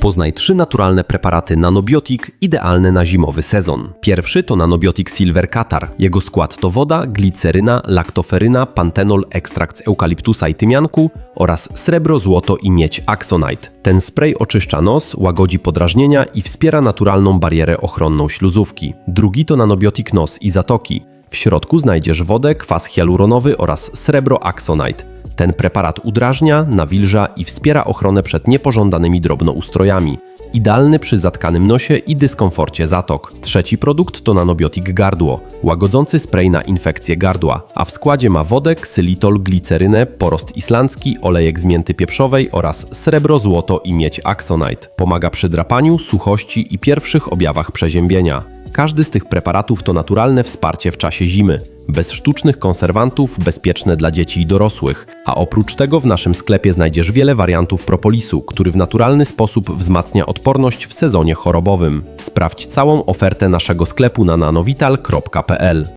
Poznaj trzy naturalne preparaty Nanobiotik idealne na zimowy sezon. Pierwszy to Nanobiotik Silver Catar. Jego skład to woda, gliceryna, laktoferyna, pantenol, ekstrakt z eukaliptusa i tymianku oraz srebro, złoto i miedź Axonite. Ten spray oczyszcza nos, łagodzi podrażnienia i wspiera naturalną barierę ochronną śluzówki. Drugi to Nanobiotik Nos i Zatoki. W środku znajdziesz wodę, kwas hialuronowy oraz srebro Axonite. Ten preparat udrażnia, nawilża i wspiera ochronę przed niepożądanymi drobnoustrojami. Idealny przy zatkanym nosie i dyskomforcie zatok. Trzeci produkt to nanobiotik gardło, łagodzący spray na infekcję gardła, a w składzie ma wodę, ksylitol, glicerynę, porost islandzki, olejek z mięty pieprzowej oraz srebro, złoto i miedź Axonite. Pomaga przy drapaniu, suchości i pierwszych objawach przeziębienia. Każdy z tych preparatów to naturalne wsparcie w czasie zimy. Bez sztucznych konserwantów, bezpieczne dla dzieci i dorosłych. A oprócz tego w naszym sklepie znajdziesz wiele wariantów propolisu, który w naturalny sposób wzmacnia odporność w sezonie chorobowym. Sprawdź całą ofertę naszego sklepu na nanovital.pl.